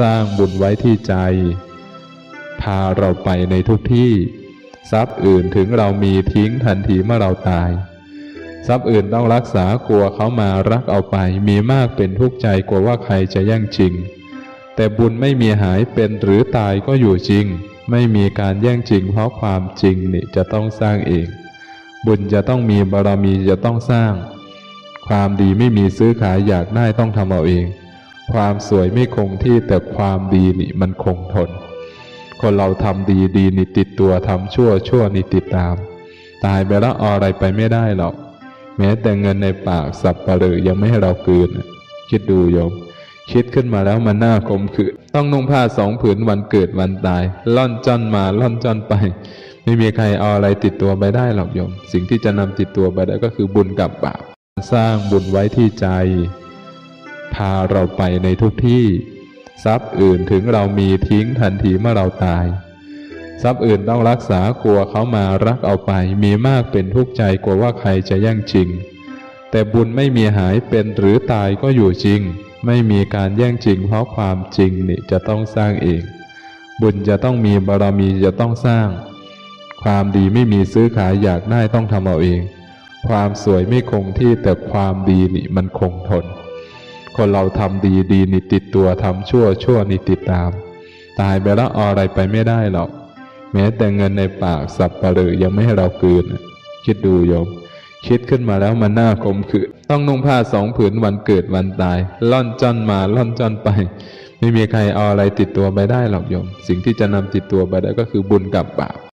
สร้างบุญไว้ที่ใจ พาเราไปในทุกที่ ทรัพย์อื่นถึงเรามีทิ้งทันทีเมื่อเราตาย ทรัพย์อื่นต้องรักษากลัวเขามารักเอาไป มีมากเป็นทุกข์ใจกลัวว่าใครจะแย่งจริง แต่บุญไม่มีหายเป็นหรือตายก็อยู่จริง ไม่มีการแย่งจริง เพราะความจริงนี่จะต้องสร้างเอง บุญจะต้องมีบารมีจะต้องสร้าง ความดีไม่มีซื้อขายอยากได้ต้องทำเอาเอง ความสวยไม่คงที่แต่ความดีนี่มันคงทน คนเราทำดีดีนี่ติดตัวทำชั่วชั่วนี่ติดตาม ตายไปแล้วเอาอะไรไปไม่ได้หรอก แม้แต่เงินในปากสับปะเหรือยังไม่ให้เรากืนคิดดูโยม คิดขึ้นมาแล้วมันน่าคมคือต้องนุ่งผ้าสองผืนวันเกิดวันตาย ล่อนจ้อนมาล่อนจ้อนไป ไม่มีใครเอาอะไรติดตัวไปได้หรอกโยม สิ่งที่จะนำติดตัวไปได้ก็คือบุญกับบาปสร้างบุญไว้ที่ใจ พาเราไปในทุกที่ ทรัพย์อื่นถึงเรามีทิ้งทันทีเมื่อเราตาย ทรัพย์อื่นต้องรักษากลัวเขามารักเอาไป มีมากเป็นทุกข์ใจกลัวว่าใครจะแย่งจริง แต่บุญไม่มีหายเป็นหรือตายก็อยู่จริง ไม่มีการแย่งจริง เพราะความจริงนี่จะต้องสร้างเอง บุญจะต้องมีบารมีจะต้องสร้าง ความดีไม่มีซื้อขายอยากได้ต้องทำเอาเอง ความสวยไม่คงที่แต่ความดีนี่มันคงทน คนเราทำดีดีนี่ติดตัวทำชั่วชั่วนี่ติดตาม ตายไปแล้วอะไรไปไม่ได้หรอก แม้แต่เงินในปากสับปะเหรือยังไม่ให้เรากืน คิดดูโยม คิดขึ้นมาแล้วมันน่าคมคือ ต้องนุ่งผ้าสองผืนวันเกิดวันตาย ล่อนจ้อนมาล่อนจ้อนไป ไม่มีใครเอาอะไรติดตัวไปได้หรอกโยม สิ่งที่จะนำติดตัวไปได้ก็คือบุญกับบาป